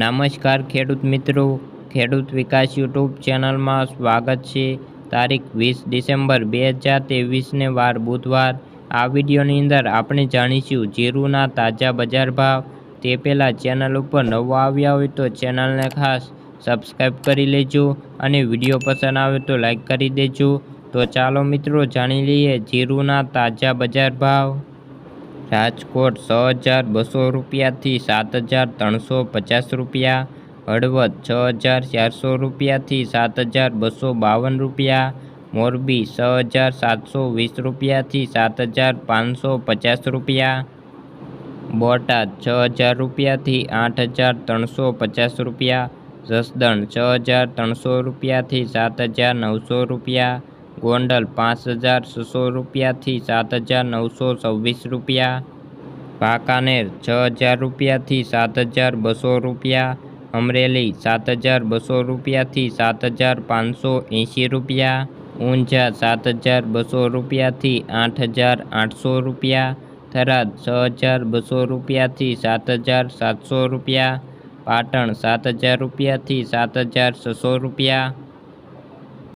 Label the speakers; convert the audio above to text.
Speaker 1: નમસ્કાર ખેડૂત મિત્રો. ખેડૂત વિકાસ યુટ્યુબ ચેનલમાં સ્વાગત છે. તારીખ વીસ ડિસેમ્બર બે હજાર ત્રેવીસને વાર બુધવાર. આ વિડીયોની અંદર આપણે જાણીશું જીરુના તાજા બજાર ભાવ. તે પહેલાં ચેનલ ઉપર નવો આવ્યા હોય તો ચેનલને ખાસ સબસ્ક્રાઈબ કરી લેજો અને વીડિયો પસંદ આવે તો લાઈક કરી દેજો. તો ચાલો મિત્રો, જાણી લઈએ જીરુના તાજા બજાર ભાવ. રાજકોટ છ હજાર બસો રૂપિયાથી સાત હજાર ત્રણસો પચાસ રૂપિયા હળવદ છ હજાર ચારસો રૂપિયાથી સાત હજાર બસો બાવન રૂપિયા મોરબી છ હજાર સાતસો વીસ રૂપિયાથી સાત હજાર પાંચસો પચાસ રૂપિયા બોટાદ છ હજાર રૂપિયાથી આઠ હજાર ત્રણસો પચાસ રૂપિયા જસદણ છ હજાર ત્રણસો રૂપિયાથી સાત હજાર નવસો રૂપિયા ગોંડલ પાંચ હજાર છસો રૂપિયાથી સાત હજાર નવસો છવ્વીસ રૂપિયા વાંકાનેર છ હજાર રૂપિયાથી સાત હજાર બસો રૂપિયા અમરેલી સાત હજાર બસો રૂપિયાથી સાત હજાર પાંચસો એંશી રૂપિયા ઊંઝા સાત હજાર બસો રૂપિયાથી આઠ હજાર આઠસો રૂપિયા થરાદ છ હજાર બસો રૂપિયાથી સાત હજાર સાતસો રૂપિયા પાટણ સાત હજાર રૂપિયાથી સાત હજાર છસો રૂપિયા